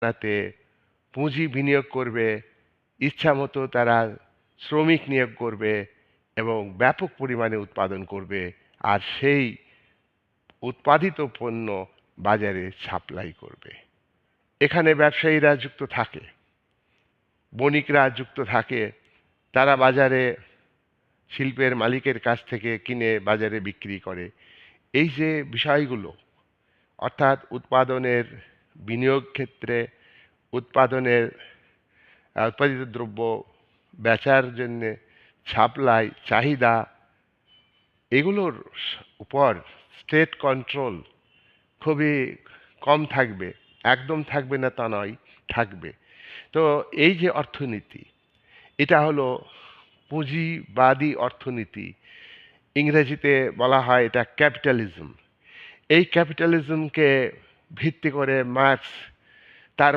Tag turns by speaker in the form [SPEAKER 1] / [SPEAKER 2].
[SPEAKER 1] তাতে পুঁজি বিনিয়োগ করবে, ইচ্ছামতো তারা শ্রমিক নিয়োগ করবে এবং ব্যাপক পরিমাণে উৎপাদন করবে আর সেই উৎপাদিত পণ্য বাজারে সাপ্লাই করবে। এখানে ব্যবসায়ীরা যুক্ত থাকে, বণিকরা যুক্ত থাকে, তারা বাজারে শিল্পের মালিকের কাছ থেকে কিনে বাজারে বিক্রি করে। এই যে বিষয়গুলো, অর্থাৎ উৎপাদনের বিনিয়োগ ক্ষেত্রে উৎপাদনের উৎপাদিত দ্রব্য বেচার জন্যে সাপ্লাই, চাহিদা এগুলোর উপর স্টেট কন্ট্রোল খুবই কম থাকবে, একদম থাকবে না তা নয়, থাকবে। তো এই যে অর্থনীতি, এটা হলো পুঁজিবাদী অর্থনীতি। ইংরেজিতে বলা হয় এটা ক্যাপিটালিজম এই ক্যাপিটালিজমকে ভিত্তি করে মার্কস